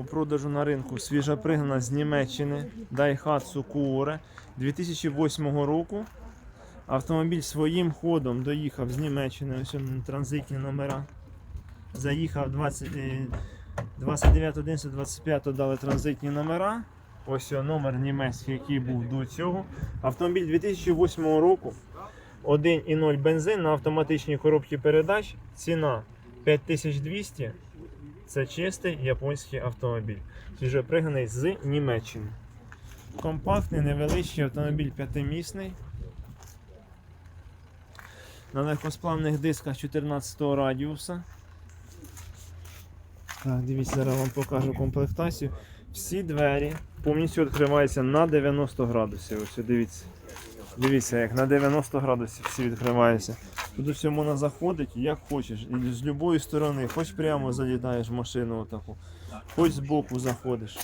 у продажу на ринку свіжа пригнана з Німеччини Daihatsu Kuore 2008 року. Автомобіль своїм ходом доїхав з Німеччини, ось транзитні номера. Заїхав 20, е, 29.11.25 дали транзитні номера. Ось номер німецький, який був до цього. Автомобіль 2008 року. 1,0 бензин на автоматичній коробці передач. Ціна 5200. Це чистий японський автомобіль. Свіжопригнаний з Німеччини. Компактний, невеличкий автомобіль п'ятимісний. На легкосплавних дисках 14 радіуса. Так, дивіться, зараз вам покажу комплектацію. Всі двері повністю відкриваються на 90 градусів. Ось дивіться. Дивіться, як на 90 градусів всі відкриваються. Тут все можна заходити як хочеш. І з будь-якої сторони, хоч прямо залітаєш в машину отаку, хоч збоку заходиш.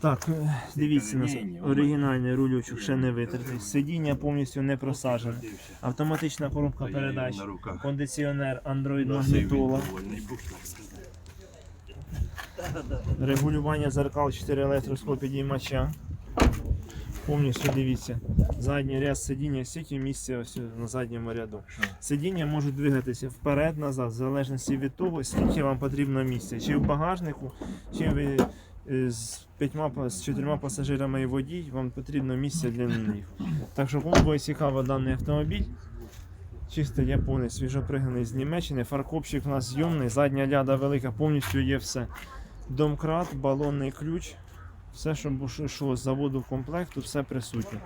Так, е, дивіться, нас оригінальний рулючок ще не витертий. Сидіння повністю не просажене. Автоматична коробка передач, кондиціонер, Android магнітола, регулювання зеркал 4 електросклопідіймача. Повністю дивіться. Задній ряд сидіння, стільки місця ось на задньому ряду. Сидіння можуть двигатися вперед-назад, в залежності від того, скільки вам потрібно місця. Чи в багажнику, чи ви е, з п'ятьма з чотирма пасажирами і водій, вам потрібно місце для них. Так що кому буде цікаво даний автомобіль. Чисто японець, свіжопригнаний з Німеччини. Фаркопчик у нас зйомний, задня ляда велика, повністю є все. Домкрат, балонний ключ, все, що йшло з заводу в комплекту, все присутнє.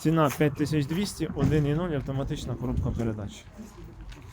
Ціна 5200, 1.0 автоматична коробка передач.